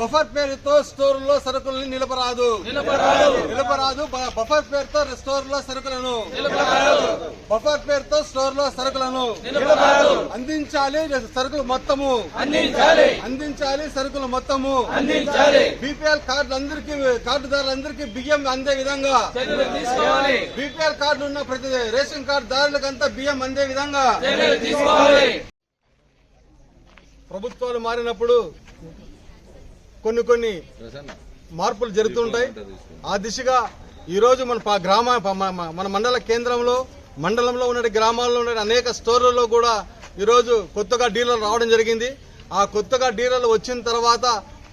Buffer పేరుతో స్టోర్లో సరుకులను నిలపరాదు. నిలపరాదు. బఫర్ పేరుతో స్టోర్లో సరుకులను. బఫర్ పేరుతో స్టోర్లో సరుకులను. అందించాలి సరుకులు మొత్తము. అందించాలి. సరుకులు మొత్తము. బీపీఎల్ కార్డులందరికీ కార్డుదారులందరికీ బియ్యం అందే విధంగా. బీపీఎల్ కార్డు ఉన్న ప్రతి రేషన్ కార్డుదారులకంతా బియ్యం అందే విధంగా. ప్రభుత్వాలు మారినప్పుడు కొన్ని కొన్ని మార్పులు జరుగుతుంటాయి. ఆ దిశగా ఈరోజు మన గ్రామ మన మండల కేంద్రంలో మండలంలో ఉన్న గ్రామాల్లో ఉన్న అనేక స్టోర్లలో కూడా ఈరోజు కొత్తగా డీలర్లు రావడం జరిగింది. ఆ కొత్తగా డీలర్లు వచ్చిన తర్వాత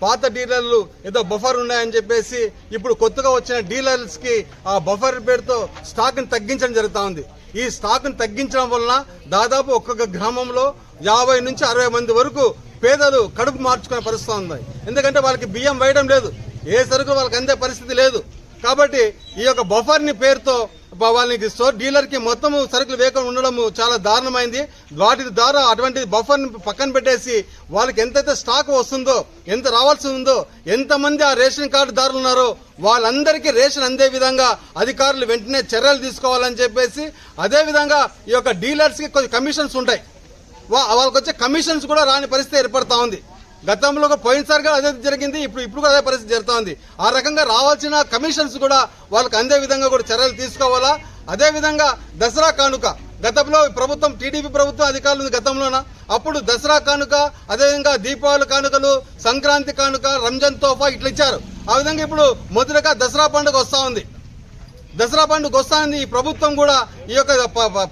పాత డీలర్లు ఏదో బఫర్ ఉన్నాయని చెప్పేసి ఇప్పుడు కొత్తగా వచ్చిన డీలర్స్కి ఆ బఫర్ పేరుతో స్టాక్ని తగ్గించడం జరుగుతా ఉంది. ఈ స్టాక్ని తగ్గించడం వలన దాదాపు ఒక్కొక్క గ్రామంలో యాభై నుంచి అరవై మంది వరకు పేదలు కడుపు మార్చుకునే పరిస్థితి ఉంది. ఎందుకంటే వాళ్ళకి బియ్యం వేయడం లేదు. ఏ సరుకు వాళ్ళకి అందే పరిస్థితి లేదు. కాబట్టి ఈ యొక్క బఫర్ని పేరుతో వాళ్ళకి స్టోర్ డీలర్కి మొత్తం సరుకులు వేయకుండా ఉండడం చాలా దారుణమైంది. వాటి ద్వారా అటువంటి బఫర్ని పక్కన పెట్టేసి వాళ్ళకి ఎంతైతే స్టాక్ వస్తుందో ఎంత రావాల్సి ఉందో ఎంతమంది ఆ రేషన్ కార్డు దారులు ఉన్నారో వాళ్ళందరికీ రేషన్ అందే విధంగా అధికారులు వెంటనే చర్యలు తీసుకోవాలని చెప్పేసి అదేవిధంగా ఈ యొక్క డీలర్స్కి కొంచెం కొన్ని కమిషన్స్ ఉంటాయి. వాళ్ళకి వచ్చే కమిషన్స్ కూడా రాని పరిస్థితి ఏర్పడతా ఉంది. గతంలో కూడా పోయినసారి కూడా అదే జరిగింది ఇప్పుడు ఇప్పుడు కూడా అదే పరిస్థితి జరుగుతూ ఉంది. ఆ రకంగా రావాల్సిన కమిషన్స్ కూడా వాళ్ళకి అందే విధంగా కూడా చర్యలు తీసుకోవాలా? అదేవిధంగా దసరా కానుక గతంలో ప్రభుత్వం టీడీపీ ప్రభుత్వం అధికారులు ఉంది గతంలోన? అప్పుడు దసరా కానుక అదేవిధంగా దీపావళి కానుకలు సంక్రాంతి కానుక రంజాన్ తోఫా ఇట్లా ఇచ్చారు. ఆ విధంగా ఇప్పుడు మొదటగా దసరా పండుగ వస్తూ ఉంది. దసరా పండుగ వస్తానని ఈ ప్రభుత్వం కూడా ఈ యొక్క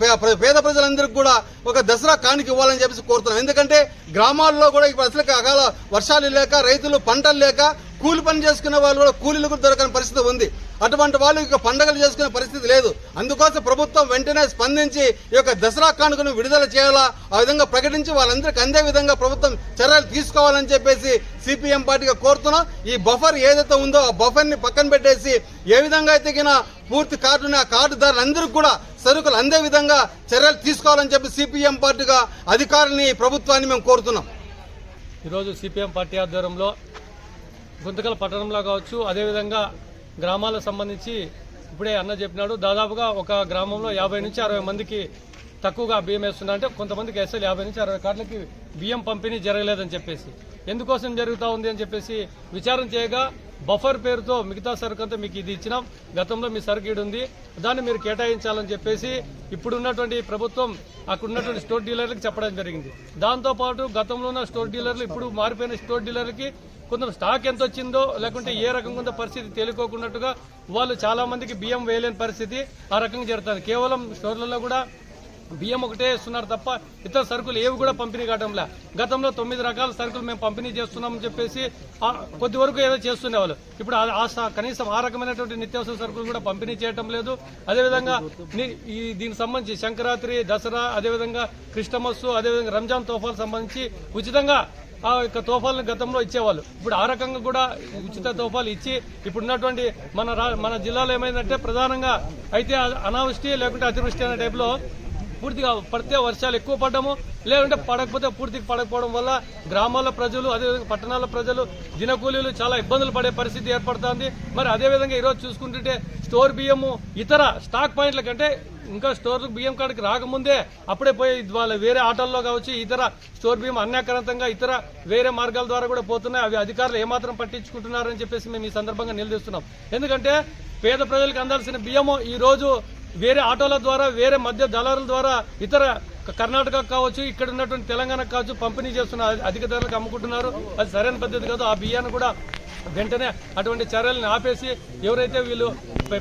పే- పేద ప్రజలందరికీ కూడా ఒక దసరా కానుక ఇవ్వాలని చెప్పేసి కోరుతున్నాం. ఎందుకంటే గ్రామాల్లో కూడా ఇప్పుడు అసలు అకాల వర్షాలు లేక రైతులు పంటలు లేక కూలి పని చేసుకునే వాళ్ళు కూడా కూలీలకు దొరకని పరిస్థితి ఉంది. అటువంటి వాళ్ళు ఇక పండుగలు చేసుకునే పరిస్థితి లేదు. అందుకోసం ప్రభుత్వం వెంటనే స్పందించి ఈ యొక్క దసరా కానుకను విడుదల చేయాలా? ఆ విధంగా ప్రకటించి వాళ్ళందరికీ అందే విధంగా ప్రభుత్వం చర్యలు తీసుకోవాలని చెప్పేసి సిపిఎం పార్టీగా కోరుతున్నాం. ఈ బఫర్ ఏదైతే ఉందో ఆ బఫర్ని పక్కన పెట్టేసి ఏ విధంగా అయితే పూర్తి కార్డు ఆ కార్డుదారులందరికీ కూడా సరుకులు అందే విధంగా చర్యలు తీసుకోవాలని చెప్పి సిపిఎం పార్టీగా అధికారులని ప్రభుత్వాన్ని మేము కోరుతున్నాం. ఈరోజు సిపిఎం పార్టీ ఆధ్వర్యంలో గుంతకల పట్టణంలో కావచ్చు అదేవిధంగా గ్రామాలకు సంబంధించి ఇప్పుడే అన్న చెప్పినాడు. దాదాపుగా ఒక గ్రామంలో యాభై నుంచి అరవై మందికి తక్కువగా బియ్యం వేస్తున్నా అంటే కొంతమందికి ఎస్ఎల్ యాభై నుంచి అరవై కార్డులకి బియ్యం పంపిణీ జరగలేదని చెప్పేసి. ఎందుకోసం జరుగుతూ ఉంది అని చెప్పేసి విచారం చేయగా బఫర్ పేరుతో మిగతా సరుకు అంతా మీకు ఇది ఇచ్చినాం. గతంలో మీ సరుకు ఈడు ఉంది. దాన్ని మీరు కేటాయించాలని చెప్పేసి ఇప్పుడున్నటువంటి ప్రభుత్వం అక్కడ ఉన్నటువంటి స్టోర్ డీలర్లకు చెప్పడం జరిగింది. దాంతో పాటు గతంలో ఉన్న స్టోర్ డీలర్లు ఇప్పుడు మారిపోయిన స్టోర్ డీలర్లకి కొంత స్టాక్ ఎంత వచ్చిందో లేకుంటే ఏ రకంగా ఉందో పరిస్థితి తేలికోకున్నట్టుగా వాళ్ళు చాలా మందికి బియ్యం వేయలేని పరిస్థితి ఆ రకంగా జరుగుతుంది. కేవలం స్టోర్లలో కూడా బియ్యం ఒకటే ఇస్తున్నారు తప్ప ఇతర సరుకులు ఏవి కూడా పంపిణీ కావడంలే గతంలో తొమ్మిది రకాల సరుకులు మేము పంపిణీ చేస్తున్నామని చెప్పేసి కొద్ది వరకు ఏదో చేస్తుండేవాళ్ళు. ఇప్పుడు ఆ- స- కనీసం ఆ రకమైనటువంటి నిత్యావసర సరుకులు కూడా పంపిణీ చేయటం లేదు. అదేవిధంగా ఈ దీనికి సంబంధించి సంక్రాంతి దసరా అదేవిధంగా క్రిస్టమస్ అదేవిధంగా రంజాన్ తోఫాలకు సంబంధించి ఉచితంగా ఆ యొక్క తోఫాలను గతంలో ఇచ్చేవాళ్ళు. ఇప్పుడు ఆ రకంగా కూడా ఉచిత తోఫాలు ఇచ్చి ఇప్పుడు ఉన్నటువంటి మన రా- మన జిల్లాలో ఏమైందంటే ప్రధానంగా అయితే అనావృష్టి లేకుంటే అతివృష్టి అనే టైప్లో పూర్తిగా పడితే వర్షాలు ఎక్కువ పడ్డము లేదంటే పడకపోతే పూర్తిగా పడకపోవడం వల్ల గ్రామాల ప్రజలు అదేవిధంగా పట్టణాల ప్రజలు దినకూలీలు చాలా ఇబ్బందులు పడే పరిస్థితి ఏర్పడుతుంది. మరి అదేవిధంగా ఈరోజు చూసుకుంటుంటే స్టోర్ బియ్యము ఇతర స్టాక్ పాయింట్ల కంటే ఇంకా స్టోర్ బియ్యం కాడికి రాకముందే అప్పుడే పోయి వాళ్ళ వేరే ఆటల్లో కావచ్చు ఇతర స్టోర్ బియ్యం అన్యాక్రాంతంగా ఇతర వేరే మార్గాల ద్వారా కూడా పోతున్నాయి. అవి అధికారులు ఏమాత్రం పట్టించుకుంటున్నారని చెప్పేసి మేము ఈ సందర్భంగా నిలదీస్తున్నాం. ఎందుకంటే పేద ప్రజలకు అందాల్సిన బియ్యము ఈ రోజు వేరే ఆటోల ద్వారా వేరే మధ్య దళారుల ద్వారా ఇతర కర్ణాటక కావచ్చు ఇక్కడ ఉన్నటువంటి తెలంగాణ కావచ్చు పంపిణీ చేస్తున్న అధిక ధరలకు అమ్ముకుంటున్నారు. అది సరైన పద్ధతి కాదు. ఆ బియ్యాన్ని కూడా వెంటనే అటువంటి చర్యలను ఆపేసి ఎవరైతే వీళ్ళు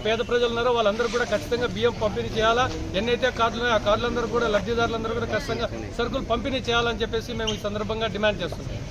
పేద ప్రజలు ఉన్నారో వాళ్ళందరూ కూడా ఖచ్చితంగా బియ్యం పంపిణీ చేయాలా? ఎన్నైతే కార్డులు ఆ కార్డులందరూ కూడా లబ్ధిదారులందరూ కూడా ఖచ్చితంగా సరుకులు పంపిణీ చేయాలని చెప్పేసి మేము ఈ సందర్భంగా డిమాండ్ చేస్తున్నాం.